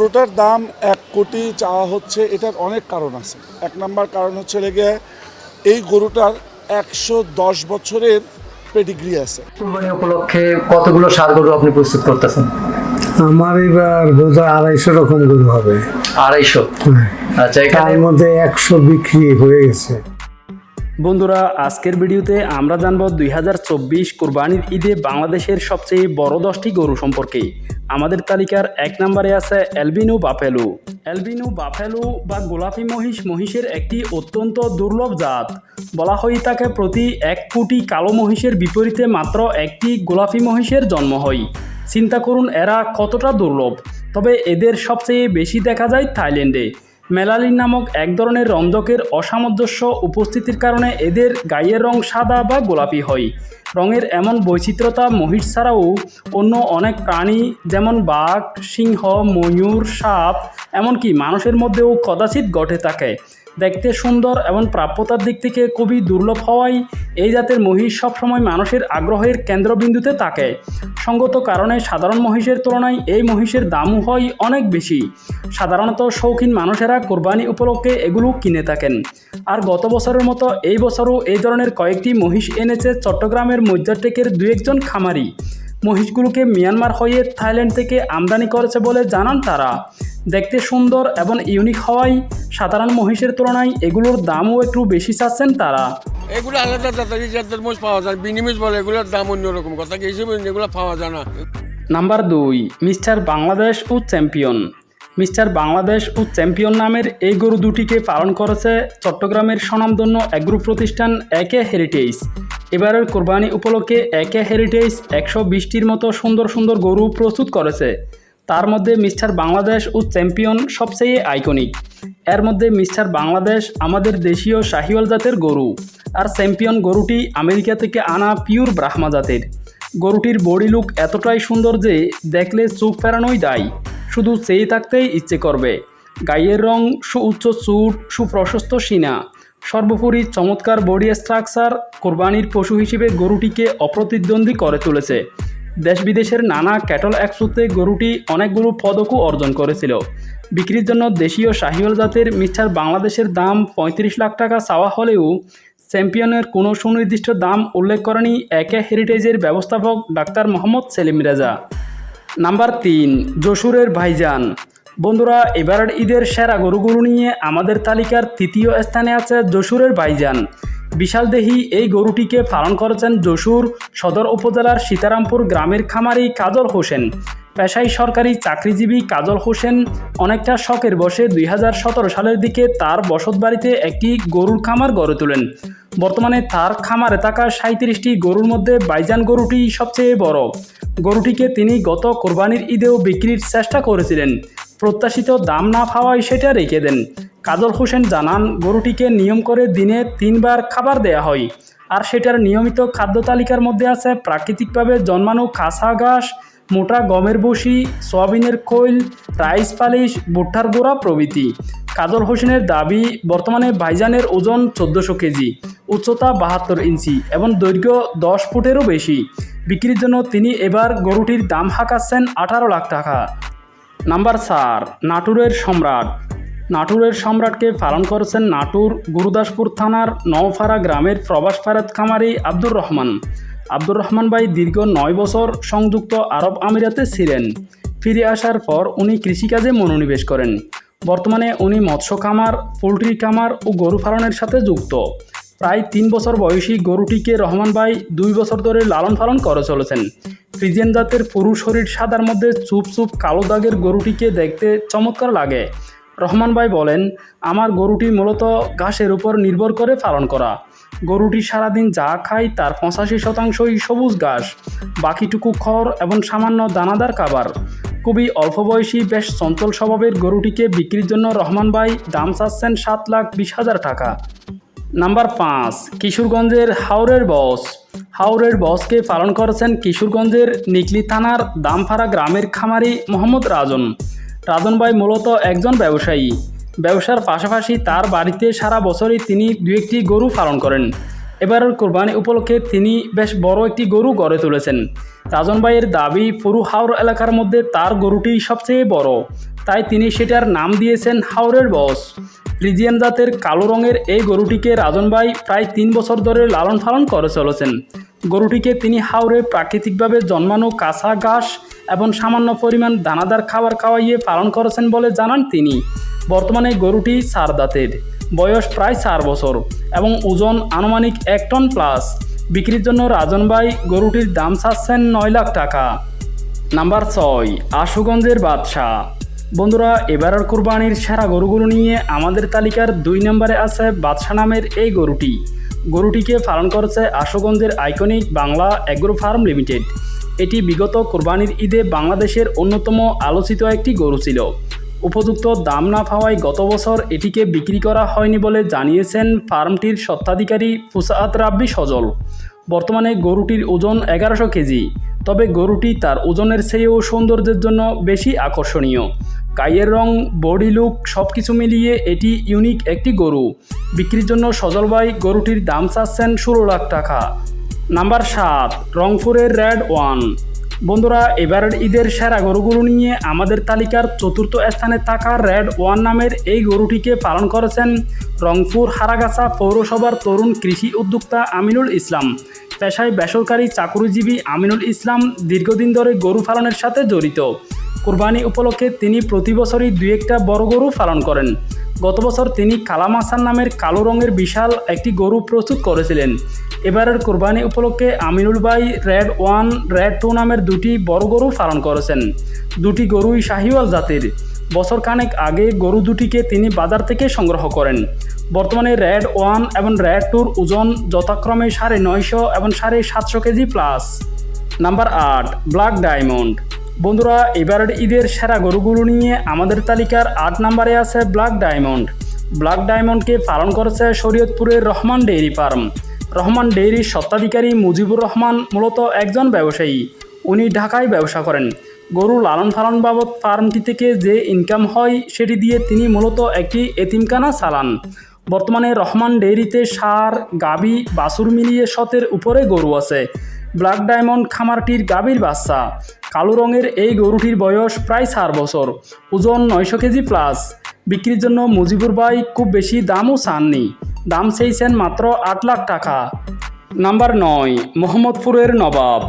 গরুটার দাম এক কোটি চাওয়া হচ্ছে এটার অনেক কারণ আছে। এক নাম্বার কারণ হচ্ছে লেগে এই গরুটার একশো দশ বছরের পেডিগ্রি আছে। কুরবানি উপলক্ষে কতগুলো সার গরু আপনি প্রস্তুত করতেছেন? আমার এবার আড়াইশো রকম গরু হবে। আড়াইশো? হ্যাঁ। আচ্ছা এখানে তার মধ্যে একশো বিক্রি হয়ে গেছে। বন্ধুরা, আজকের ভিডিওতে আমরা জানব দুই হাজার চব্বিশ কোরবানির ঈদে বাংলাদেশের সবচেয়ে বড় দশটি গরু সম্পর্কে। আমাদের তালিকার এক নম্বরে আছে অ্যালবিনো বাফেলু। অ্যালবিনো বাফেলু বা গোলাপি মহিষ মহিষের একটি অত্যন্ত দুর্লভ জাত। বলা হয় তাকে প্রতি এক কোটি কালো মহিষের বিপরীতে মাত্র একটি গোলাপি মহিষের জন্ম হয়। চিন্তা করুন এরা কতটা দুর্লভ। তবে এদের সবচেয়ে বেশি দেখা যায় থাইল্যান্ডে। মেলালিন নামক এক ধরনের রন্ধকের অসামঞ্জস্য উপস্থিতির কারণে এদের গায়ের রং সাদা বা গোলাপি হয়। রঙের এমন বৈচিত্র্যতা মহিষ ছাড়াও অন্য অনেক প্রাণী যেমন বাঘ, সিংহ, ময়ূর, সাপ, এমনকি মানুষের মধ্যেও কদাচিৎ ঘটে থাকে। দেখতে সুন্দর এবং প্রাপ্যতার দিক থেকে খুবই দুর্লভ হওয়ায় এই জাতের মহিষ সবসময় মানুষের আগ্রহের কেন্দ্রবিন্দুতে থাকে। সঙ্গত কারণে সাধারণ মহিষের তুলনায় এই মহিষের দামও হয় অনেক বেশি। সাধারণত শৌখিন মানুষেরা কোরবানি উপলক্ষে এগুলো কিনে থাকেন। আর গত বছরের মতো এই বছরও এই ধরনের কয়েকটি মহিষ এনেছে চট্টগ্রামের মজ্জারটেকের দু একজন খামারি। মহিষগুলোকে মিয়ানমার হয়ে থাইল্যান্ড থেকে আমদানি করেছে বলে জানান তারা। দেখতে সুন্দর এবং ইউনিক হওয়ায় সাধারণ মহিষের তুলনায় এগুলোর দামও একটু বেশি চাচ্ছেন তারা। এগুলো আলাদা জাতের জাতের মোষ পাওয়া যায়। বিনিমিষ বলে এগুলোর দাম অন্যরকম। কথা কি? হিসেবে এগুলো পাওয়া যায় না। নাম্বার দুই মিস্টার বাংলাদেশ ও চ্যাম্পিয়ন। মিস্টার বাংলাদেশ ও চ্যাম্পিয়ন নামের এই গরু দুটিকে পালন করেছে চট্টগ্রামের স্বনামধন্য অ্যাগ্রো প্রতিষ্ঠান একে হেরিটেজ। এবারের কোরবানি উপলক্ষে একে হেরিটেজ একশো বিশটির মতো সুন্দর সুন্দর গরু প্রস্তুত করেছে। তার মধ্যে মিস্টার বাংলাদেশ ও চ্যাম্পিয়ন সবচেয়ে আইকনিক। এর মধ্যে মিস্টার বাংলাদেশ আমাদের দেশীয় শাহিওয়াল জাতের গরু আর চ্যাম্পিয়ন গরুটি আমেরিকা থেকে আনা পিওর ব্রাহ্মা জাতের। গরুটির বডি লুক এতটাই সুন্দর যে দেখলে চোখ ফেরানোই দায়। শুধু চেয়ে থাকতেই ইচ্ছে করবে। গায়ের রং সুউচ্চ চুট সুপ্রশস্ত সিনা। সর্বোপরি চমৎকার বডি স্ট্রাকচার কোরবানির পশু হিসেবে গরুটিকে অপ্রতিদ্বন্দ্বী করে তুলেছে। দেশ বিদেশের নানা ক্যাটল একসুতে গরুটি অনেকগুলো পদকও অর্জন করেছিল। বিক্রির জন্য দেশীয় শাহিওয়াল জাতের মিস্টার বাংলাদেশের দাম পঁয়ত্রিশ লাখ টাকা চাওয়া হলেও চ্যাম্পিয়নের কোনো সুনির্দিষ্ট দাম উল্লেখ করেনি একে হেরিটেজের ব্যবস্থাপক ডাক্তার মোহাম্মদ সেলিম রেজা। নাম্বার তিন, যশোরের ভাইজান। বন্ধুরা এবারের ঈদের সেরা গরুগুলো নিয়ে আমাদের তালিকার তৃতীয় স্থানে আছে যশোরের ভাইজান। বিশালদেহী এই গরুটিকে পালন করেছেন যশোর সদর উপজেলার সীতারামপুর গ্রামের খামারি কাজল হোসেন। পেশায় সরকারি চাকরিজীবী কাজল হোসেন অনেকটা শখের বসে দুই হাজার সতেরো সালের দিকে তার বসতবাড়িতে একটি গরুর খামার গড়ে তোলেন। বর্তমানে তার খামারে থাকা সাঁত্রিশটি গরুর মধ্যে বাইজান গরুটি সবচেয়ে বড়। গরুটিকে তিনি গত কোরবানির ঈদেও বিক্রির চেষ্টা করেছিলেন। প্রত্যাশিত দাম না পাওয়ায় সেটা রেখে দেন। কাজল হোসেন জানান, গরুটিকে নিয়ম করে দিনে তিনবার খাবার দেয়া হয়। আর সেটার নিয়মিত খাদ্য তালিকার মধ্যে আছে প্রাকৃতিকভাবে জন্মানো কাঁচা ঘাস, মোটা গমের বসি সয়াবিনের খৈল, রাইস পালিশ, ভুট্টার গোড়া প্রভৃতি। কাজল হোসেনের দাবি, বর্তমানে ভাইজানের ওজন চোদ্দোশো কেজি, উচ্চতা বাহাত্তর ইঞ্চি এবং দৈর্ঘ্য দশ ফুটেরও বেশি। বিক্রির জন্য তিনি এবার গরুটির দাম হাঁকাচ্ছেন আঠারো লাখ টাকা। নাম্বার চার, নাটুরের সম্রাট। নাটুরের সম্রাটকে পালন করেছেন নাটুর গুরুদাসপুর থানার নওফারা গ্রামের প্রবাস ফেরত খামারি আব্দুর রহমান। আব্দুর রহমান ভাই দীর্ঘ নয় বছর সংযুক্ত আরব আমিরাতে ছিলেন। ফিরে আসার পর উনি কৃষিকাজে মনোনিবেশ করেন। বর্তমানে উনি মৎস্য খামার, পোলট্রি খামার ও গরু পালনের সাথে যুক্ত। প্রায় তিন বছর বয়সী গরুটিকে রহমান ভাই দুই বছর ধরে লালন পালন করে চলেছেন। ফ্রিজিয়ান জাতের পুরু শরীর সাদার মধ্যে চুপ চুপ কালো দাগের গরুটিকে দেখতে চমৎকার লাগে। রহমান ভাই বলেন, আমার গরুটি মূলত ঘাসের উপর নির্ভর করে পালন করা। গরুটি সারাদিন যা খায় তার পঁচাশি শতাংশই সবুজ ঘাস, বাকিটুকু খড় এবং সামান্য দানাদার খাবার। খুবই অল্প বয়সী বেশ চঞ্চল স্বভাবের গরুটিকে বিক্রির জন্য রহমান ভাই দাম চাচ্ছেন সাত লাখ বিশ হাজার টাকা। নাম্বার পাঁচ, কিশোরগঞ্জের হাওরের বস। হাওরের বসকে পালন করেছেন কিশোরগঞ্জের নিকলি থানার দামফাড়া গ্রামের খামারি মোহাম্মদ রাজন। রাজন ভাই মূলত একজন ব্যবসায়ী। ব্যবসার পাশাপাশি তার বাড়িতে সারা বছরই তিনি দু একটি গরু পালন করেন। এবারের কোরবানি উপলক্ষে তিনি বেশ বড় একটি গরু গড়ে তুলেছেন। রাজন ভাইয়ের দাবি পুরু হাওর এলাকার মধ্যে তার গরুটি সবচেয়ে বড়। তাই তিনি সেটার নাম দিয়েছেন হাওরের বস। ফ্রিজিয়ান জাতের কালো রঙের এই গরুটিকে রাজনভাই প্রায় তিন বছর ধরে লালন পালন করে চলেছেন। গরুটিকে তিনি হাওরে প্রাকৃতিকভাবে জন্মানো কাঁচা ঘাস এবং সামান্য পরিমাণ দানাদার খাবার খাওয়াইয়ে পালন করেছেন বলে জানান তিনি। বর্তমানে গরুটি চার দাঁতের। বয়স প্রায় চার বছর এবং ওজন আনুমানিক এক টন প্লাস বিক্রির জন্য রাজনভাই গরুটির দাম চাচ্ছেন নয় লাখ টাকা। নাম্বার ছয়, আশুগঞ্জের বাদশাহ। বন্ধুরা এবারের কোরবানির সেরা গরুগুলো নিয়ে আমাদের তালিকার দুই নম্বরে আছে বাদশাহ নামের এই গরুটি। গরুটিকে পালন করেছে আশুগঞ্জের iconic Bangla agro farm limited. এটি বিগত কোরবানির ঈদে বাংলাদেশের অন্যতম আলোচিত একটি গরু ছিল। উপযুক্ত দাম না পাওয়ায় গত বছর এটিকে বিক্রি করা হয়নি বলে জানিয়েছেন ফার্মটির স্বত্বাধিকারী ফুসাআত রাব্বি সজল। বর্তমানে গরুটির ওজন এগারোশো কেজি। তবে গরুটি তার ওজনের চেয়েও সৌন্দর্যের জন্য বেশি আকর্ষণীয়। গায়ের রং, বডি লুক সব কিছু মিলিয়ে এটি ইউনিক একটি গরু। বিক্রির জন্য সজল ভাই গরুটির দাম চাচ্ছেন ষোলো লাখ টাকা। নাম্বার সাত, রংপুরের রেড ওয়ান। বন্ধুরা, এবারের ঈদের সেরা গরুগুলো নিয়ে আমাদের তালিকার চতুর্থ স্থানে থাকা রেড ওয়ান নামের এই গরুটিকে পালন করেছেন রংপুর হারাগাছা পৌরসভার তরুণ কৃষি উদ্যোক্তা আমিনুল ইসলাম। পেশায় বেসরকারি চাকুরিজীবী আমিনুল ইসলাম দীর্ঘদিন ধরে গরু পালনের সাথে জড়িত। কুরবানি উপলক্ষে তিনি প্রতি বছরই দু একটা বড় গরু পালন করেন। গত বছর তিনি কালামাসান নামের কালো রঙের বিশাল একটি গরু প্রস্তুত করেছিলেন। এবারের কোরবানি উপলক্ষে আমিনুল ভাই রেড ওয়ান, রেড টু নামের দুটি বড় গরু পালন করেছেন। দুটি গরুই শাহিওয়াল জাতির। বছর খানেক আগে গরু দুটিকে তিনি বাজার থেকে সংগ্রহ করেন। বর্তমানে রেড ওয়ান এবং রেড টুর ওজন যথাক্রমে সাড়ে নয়শো এবং সাড়ে সাতশো কেজি প্লাস। নাম্বার আট, ব্ল্যাক ডায়মন্ড। বন্ধুরা এবারের ঈদের সেরা গরুগুলো নিয়ে আমাদের তালিকার আট নম্বরে আছে ব্ল্যাক ডায়মন্ড। ব্ল্যাক ডায়মন্ডকে পালন করেছে শরীয়তপুরের রহমান ডেইরি ফার্ম। রহমান ডেইরির স্বত্বাধিকারী মুজিবুর রহমান মূলত একজন ব্যবসায়ী। উনি ঢাকায় ব্যবসা করেন। গরু লালন পালন বাবদ ফার্মটি থেকে যে ইনকাম হয়, সেটি দিয়ে তিনি মূলত একটি এতিমখানা চালান। বর্তমানে রহমান ডেইরিতে সার, গাবি, বাছুর মিলিয়ে শতের উপরে গরু আছে। ব্ল্যাক ডায়মন্ড খামারটির গাভীর বাচ্চা। কালো রঙের এই গরুটির বয়স প্রায় চার বছর। ওজন নয়শো কেজি প্লাস বিক্রির জন্য মুজিবুর ভাই খুব বেশি দামও চাননি। দাম চেয়েছেন মাত্র আট লাখ টাকা। নাম্বার নয়, মোহাম্মদপুরের নবাব।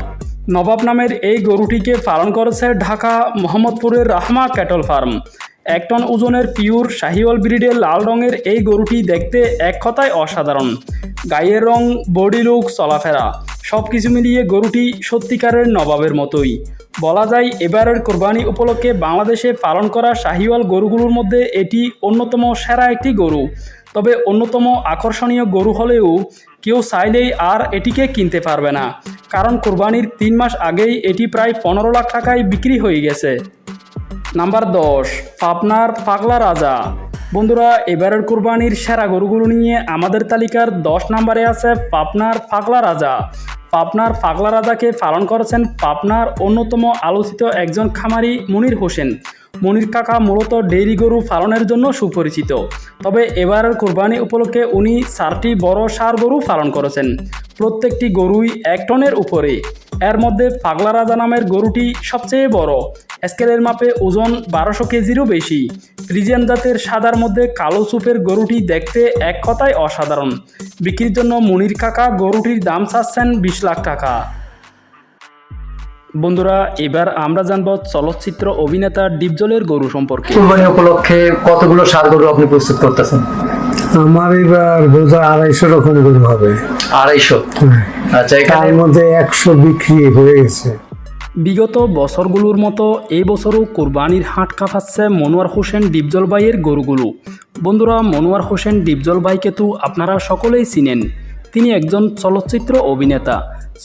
নবাব নামের এই গরুটিকে পালন করেছে ঢাকা মোহাম্মদপুরের রাহমা ক্যাটল ফার্ম। এক টন ওজনের পিওর শাহিওয়াল ব্রিডের লাল রঙের এই গরুটি দেখতে এক কথায় অসাধারণ। গায়ের রং, বডি লুক, চলাফেরা সব কিছু মিলিয়ে গরুটি সত্যিকারের নবাবের মতোই। বলা যায় এবারের কোরবানি উপলক্ষে বাংলাদেশে পালন করা শাহিওয়াল গরুগুলোর মধ্যে এটি অন্যতম সেরা একটি গরু। তবে অন্যতম আকর্ষণীয় গরু হলেও কেউ চাইলেই আর এটিকে কিনতে পারবে না। কারণ কোরবানির তিন মাস আগেই এটি প্রায় পনেরো লাখ টাকায় বিক্রি হয়ে গেছে। নাম্বার দশ, পাবনার পাগলা রাজা। বন্ধুরা, এবারের কোরবানির সেরা গরুগুলো নিয়ে আমাদের তালিকার দশ নম্বরে আছে পাবনার পাগলা রাজা। পাবনার পাগলা রাজাকে পালন করেছেন পাবনার অন্যতম আলোচিত একজন খামারি মনির হোসেন। মনির কাকা মূলত ডেইরি গরু পালনের জন্য সুপরিচিত। তবে এবারের কোরবানি উপলক্ষে উনি চারটি বড় সার গরু পালন করেছেন। প্রত্যেকটি গরুই এক টনের উপরে। এর মধ্যে পাগলা রাজা নামের গরুটি সবচেয়ে বড়। স্কেলের মাপে ওজন বারোশো কেজিরও বেশি। ফ্রিজিয়ান জাতের সাদার মধ্যে কালো চুপের গরুটি দেখতে এক কথায় অসাধারণ। বিক্রির জন্য মনির কাকা গরুটির দাম চাচ্ছেন বিশ লাখ টাকা। বন্ধুরা এবার আমরা জানব চলচ্চিত্র অভিনেতা ডিপজলের গরু সম্পর্কে। কুরবানি উপলক্ষে কতগুলো সার গরু আপনি প্রস্তুত করতেছেন? আমার এবার বোধ আড়াইশো রকম গরু হবে। আড়াইশো? হ্যাঁ। আচ্ছা তার এখানে মধ্যে একশো বিক্রি হয়ে গেছে। বিগত বছরগুলোর মতো এই বছরও কোরবানির হাট কাঁপাচ্ছে মনোয়ার হোসেন ডিপজল ভাইয়ের গরুগুলো। বন্ধুরা, মনোয়ার হোসেন ডিপজল ভাইকে তো আপনারা সকলেই চিনেন। তিনি একজন চলচ্চিত্র অভিনেতা।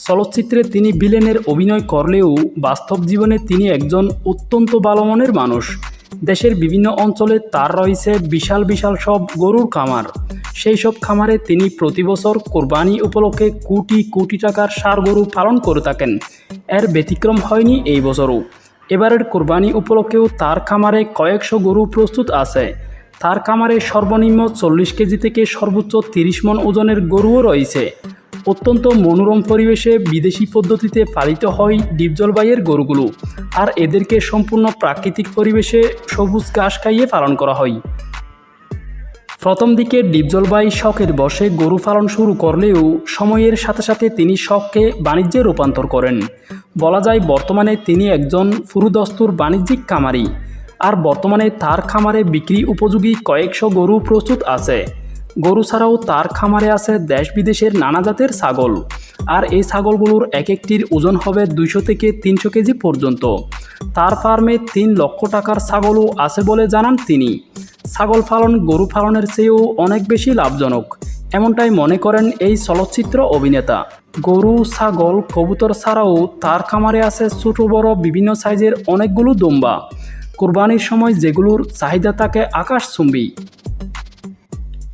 চলচ্চিত্রে তিনি ভিলেনের অভিনয় করলেও বাস্তব জীবনে তিনি একজন অত্যন্ত ভালো মনের মানুষ। দেশের বিভিন্ন অঞ্চলে তার রয়েছে বিশাল বিশাল সব গরুর খামার। সেই সব খামারে তিনি প্রতি বছর কোরবানি উপলক্ষে কোটি কোটি টাকার সার গরু পালন করে থাকেন। এর ব্যতিক্রম হয়নি এই বছরও। এবারের কোরবানি উপলক্ষেও তার খামারে কয়েকশো গরু প্রস্তুত আছে। তার খামারে সর্বনিম্ন চল্লিশ কেজি থেকে সর্বোচ্চ তিরিশ মন ওজনের গরুও রয়েছে। অত্যন্ত মনোরম পরিবেশে বিদেশি পদ্ধতিতে পালিত হয় ডিপ জলবায়ুর গরুগুলো। আর এদেরকে সম্পূর্ণ প্রাকৃতিক পরিবেশে সবুজ ঘাস খাইয়ে পালন করা হয়। প্রথম দিকে ডিপজলবাই শখের বসে গরু পালন শুরু করলেও সময়ের সাথে সাথে তিনি শখকে বাণিজ্যে রূপান্তর করেন। বলা যায়, বর্তমানে তিনি একজন ফুরুদস্তুর বাণিজ্যিক খামারি। আর বর্তমানে তার খামারে বিক্রি উপযোগী কয়েকশো গরু প্রস্তুত আছে। গরু ছাড়াও তার খামারে আছে দেশ বিদেশের নানা জাতের ছাগল। আর এই ছাগলগুলোর এক একটির ওজন হবে দুইশো থেকে তিনশো কেজি পর্যন্ত। তার ফার্মে তিন লক্ষ টাকার ছাগলও আছে বলে জানান তিনি। ছাগল পালন, গরু পালনের চেয়েও অনেক বেশি লাভজনক, এমনটাই মনে করেন এই চলচ্চিত্র অভিনেতা। গরু, ছাগল, কবুতর ছাড়াও তার খামারে আছে ছোট, বড়, বিভিন্ন সাইজের অনেকগুলো দম্বা। কোরবানির সময় যেগুলোর চাহিদা থাকে আকাশচুম্বী।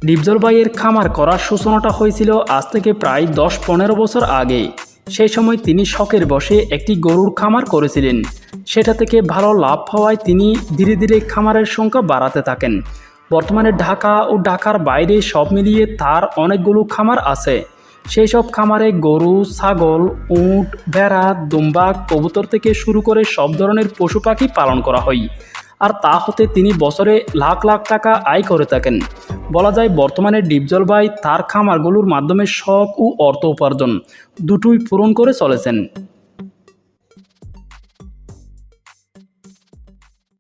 ডিপজলবাইয়ের খামার করার সূচনাটা হয়েছিল আজ থেকে প্রায় দশ পনেরো বছর আগে। সেই সময় তিনি শখের বসে একটি গরুর খামার করেছিলেন। সেটা থেকে ভালো লাভ হওয়ায় তিনি ধীরে ধীরে খামারের সংখ্যা বাড়াতে থাকেন। বর্তমানে ঢাকা ও ঢাকার বাইরে সব মিলিয়ে তার অনেকগুলো খামার আছে। সেই সব খামারে গরু, ছাগল, উট, ভেড়া, দুম্বা, কবুতর থেকে শুরু করে সব ধরনের পশু পাখি পালন করা হয়। আর তা হতে তিনি বছরে লাখ লাখ টাকা আয় করে থাকেন। বলা যায়, বর্তমানে ডিপজল ভাই তার খামারগুলোর মাধ্যমে শখ ও অর্থ উপার্জন দুটোই পূরণ করে চলেছেন।